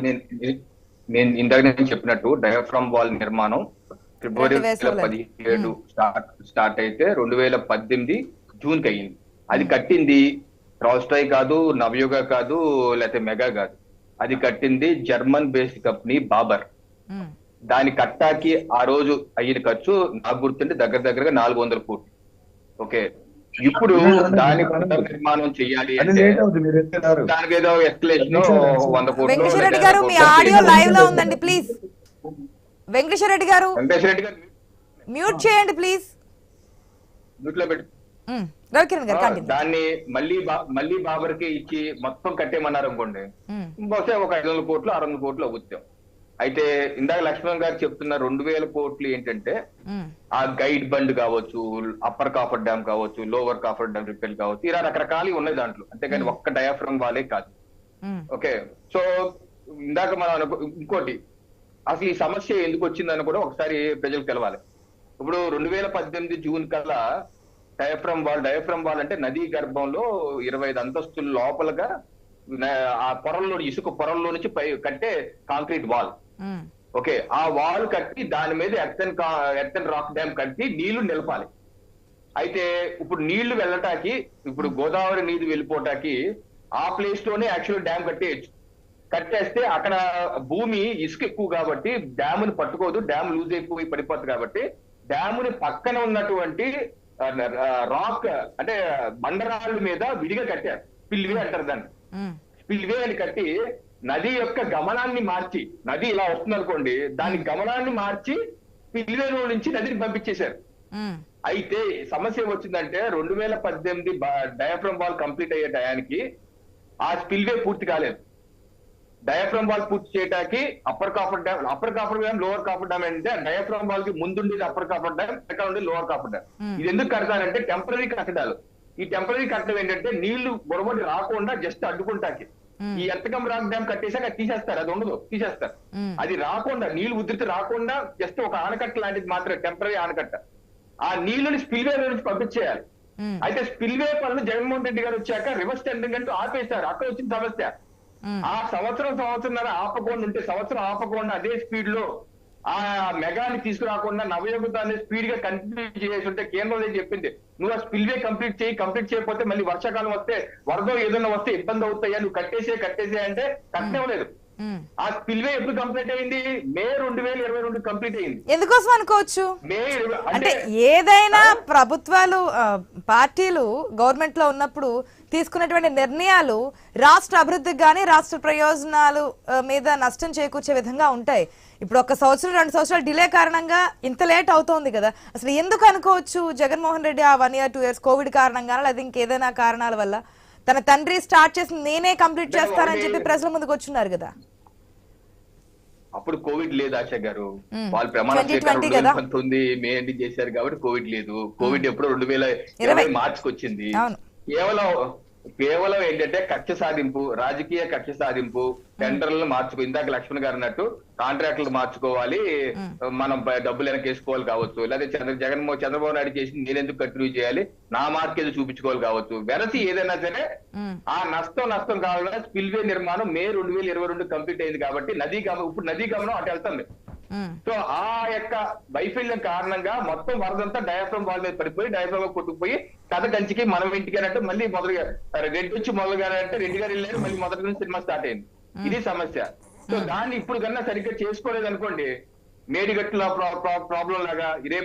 నేను నేను ఇందాక నేను చెప్పినట్టు డయాఫ్రమ్ వాల్ నిర్మాణం ఫిబ్రవరి రెండు వేల వేసవిలో. పదిహేడు స్టార్ట్ స్టార్ట్ అయితే రెండు వేల పద్దెనిమిది జూన్కి అయ్యింది. అది కట్టింది రాస్టాయ్ కాదు నవయుగ కాదు లేకపోతే మెగా కాదు. అది కట్టింది జర్మన్ బేస్డ్ కంపెనీ బాబర్. దాని కట్టాకి ఆ రోజు అయిన ఖర్చు నాకు గుర్తుంటే దగ్గర దగ్గరగా నాలుగు వందల కోట్లు. ఓకే. ఇప్పుడు దాని మీరు ఎత్తున్నారు. దానికి ఏదో ఎస్కలేషన్ వంద కోట్లు గారు మీ ఆడియో. లైవ్లో ఉందండి ప్లీజ్. వెంకటేశ్వర రెడ్డి గారు వెంకటేశ్వర రెడ్డి గారు మ్యూట్ చేయండి ప్లీజ్. మ్యూట్లో పెట్టు రవికిరణ్ గారు దాన్ని మళ్ళీ మళ్ళీ బాబర్కి ఇచ్చి మొత్తం కట్టేయమన్నారు అనుకోండి బహుశా ఒక ఐదు వందల కోట్లు ఆరు వందల కోట్లు అవుతాం అయితే ఇందాక లక్ష్మణ్ గారు చెప్తున్న రెండు వేల కోట్లు ఏంటంటే ఆ గైడ్ బండ్ కావచ్చు అప్పర్ కాఫర్ డ్యామ్ కావచ్చు లోవర్ కాఫర్ డ్యామ్ రిపేర్ కావచ్చు ఇలా రకరకాలు ఉన్నాయి దాంట్లో. అంతేగాని ఒక్క డయాఫ్రమ్ వాళ్ళే కాదు. ఓకే. సో ఇందాక మనం ఇంకోటి. అసలు ఈ సమస్య ఎందుకు వచ్చిందని కూడా ఒకసారి ప్రజలకు తెలవాలి. ఇప్పుడు రెండు వేల పద్దెనిమిది జూన్ కల్లా డయాఫ్రమ్ వాల్ డయాఫ్రమ్ వాల్ అంటే నదీ గర్భంలో ఇరవై ఐదు అంతస్తుల లోపలగా ఆ పొరల్లో ఇసుక పొరల్లో నుంచి పై కట్టే కాంక్రీట్ వాల్. ఓకే ఆ వాల్ కట్టి దాని మీద ఎర్తన్ ఎర్తన్ రాక్ డ్యామ్ కట్టి నీళ్ళు నిలపాలి. అయితే ఇప్పుడు నీళ్ళు వెళ్ళటానికి ఇప్పుడు గోదావరి నీరు వెళ్ళిపోవటానికి ఆ ప్లేస్లోనే యాక్చువల్ డ్యామ్ కట్టేయచ్చు. కట్టేస్తే అక్కడ భూమి ఇసుక ఎక్కువ కాబట్టి డ్యాముని పట్టుకోదు డ్యామ్ లూజ్ అయిపోయి పడిపోతుంది కాబట్టి డ్యాముని పక్కన ఉన్నటువంటి రాక్ అంటే బండరాళ్ళ మీద విడిగా కట్టారు. పిల్లివే అంటారు దాన్ని. స్పిల్వే అని కట్టి నది యొక్క గమనాన్ని మార్చి నది ఇలా వస్తుంది అనుకోండి దాని గమనాన్ని మార్చి స్పిల్వేలో నుంచి నదిని పంపించేశారు. అయితే సమస్య వచ్చిందంటే రెండు వేల పద్దెనిమిది డయాఫ్రమ్ వాల్ కంప్లీట్ అయ్యే టయానికి ఆ స్పిల్వే పూర్తి కాలేదు. డయాఫ్రమ్ వాల్ పూర్తి చేయడానికి upper coffer dam upper coffer dam lower coffer dam అంటే డయాఫ్రమ్ వాల్కి ముందుండేది అప్పర్ కాఫర్ డ్యామ్ ఎక్కడ ఉండేది లోవర్ కాఫర్ డ్యామ్. ఇది ఎందుకు కడతారంటే టెంపరీ కట్టడాలు. ఈ టెంపరీ కట్టడం ఏంటంటే నీళ్ళు బొరబడి రాకుండా జస్ట్ అడ్డుకుంటాకి. ఈ ఎంతకం రాక్ డ్యామ్ కట్టేసాక అది తీసేస్తారు అది ఉండదు తీసేస్తారు. అది రాకుండా నీళ్ళు ఉధృతి రాకుండా జస్ట్ ఒక ఆనకట్ట లాంటిది మాత్రమే టెంపరీ ఆనకట్ట. ఆ నీళ్ళని స్పిల్వే నుంచి పంపించేయాలి. అయితే స్పిల్వే పనులు జగన్మోహన్ రెడ్డి గారు వచ్చాక రివర్స్ టెండరింగ్ అంటూ ఆపేశారు. అక్కడ వచ్చిన సమస్య. ఆ సంవత్సరం సంవత్సరం ఆపకుండా ఉంటే సంవత్సరం ఆపకుండా అదే స్పీడ్లో ఆ మెగాని తీసుకురాకుండా నవయోగతాన్ని స్పీడ్గా కంటిన్యూ చేసి ఉంటే కేంద్రం ఏం చెప్పింది? నువ్వు ఆ స్పిల్వే కంప్లీట్ చేయి కంప్లీట్ చేయకపోతే మళ్ళీ వర్షాకాలం వస్తే వరద ఏదైనా వస్తే ఇబ్బంది అవుతాయా? నువ్వు కట్టేసే కట్టేసే అంటే కట్టలేదు ఆ స్పిల్వే ఎప్పుడు కంప్లీట్ అయింది? మే రెండు వేల ఇరవై రెండు కంప్లీట్ అయింది. ఎందుకోసం అనుకోవచ్చు? అంటే ఏదైనా ప్రభుత్వాలు పార్టీలు గవర్నమెంట్లో ఉన్నప్పుడు తీసుకున్నటువంటి నిర్ణయాలు రాష్ట్ర అభివృద్ధికి కానీ రాష్ట్ర ప్రయోజనాలు మీద నష్టం చేకూర్చే విధంగా ఉంటాయి. ఇప్పుడు ఒక సంవత్సరం రెండు సంవత్సరాలు డిలే కారణంగా ఇంత లేట్ అవుతోంది కదా. అసలు ఎందుకు అనుకోవచ్చు జగన్మోహన్ రెడ్డి ఆ one year two years covid కారణంగా లేదా ఇంకేదైనా కారణాల వల్ల? తన తండ్రి స్టార్ట్ చేసి నేనే కంప్లీట్ చేస్తానని చెప్పి ప్రజల ముందుకు వచ్చున్నారు కదా అప్పుడు కోవిడ్ లేదు ఆశ గారు. వాళ్ళు ప్రమాణ 2020 స్వీకారం రెండు కదా? వేల పంతొమ్మిది మే ఎండి చేశారు కాబట్టి కోవిడ్ లేదు కోవిడ్ ఎప్పుడు రెండు వేల ఇరవై. మార్చికి వచ్చింది. కేవలం కేవలం ఏంటంటే కక్ష సాధింపు రాజకీయ కక్ష సాధింపు టెండర్లను మార్చుకో ఇందాక లక్ష్మణ్ గారు అన్నట్టు కాంట్రాక్టులు మార్చుకోవాలి మనం డబ్బులు వెనకేసుకోవాలి కావచ్చు లేదా చంద్ర జగన్మోహన్ చంద్రబాబు నాయుడు చేసి నేను ఎందుకు కంటిన్యూ చేయాలి నా మార్కెట్ చూపించుకోవాలి కావచ్చు వెరసి ఏదైనా సరే ఆ నష్టం నష్టం కావాలన్నా స్పిల్వే నిర్మాణం మే రెండు వేల ఇరవై రెండు కంప్లీట్ అయింది కాబట్టి నదీ గమనం ఇప్పుడు నదీ గమనం అటు వెళ్తుంది. సో ఆ యొక్క వైఫల్యం కారణంగా మొత్తం వరదంతా డయాఫ్రమ్ వాల్ మీద పడిపోయి డయాఫ్రమ్ కొట్టుకుపోయి కథ కంచికి మనం ఇంటికి అన్నట్టు మళ్ళీ మొదలుగా రెడ్డి వచ్చి మొదలుగా అంటే రెడ్డి గారు వెళ్ళారు మళ్ళీ మొదటి నుంచి సినిమా స్టార్ట్ అయింది. ఇది సమస్య. సో దాన్ని ఇప్పుడు కన్నా సరిగ్గా చేసుకోలేదు అనుకోండి మేడిగట్టుల ప్రాబ్లం లాగా ఇదే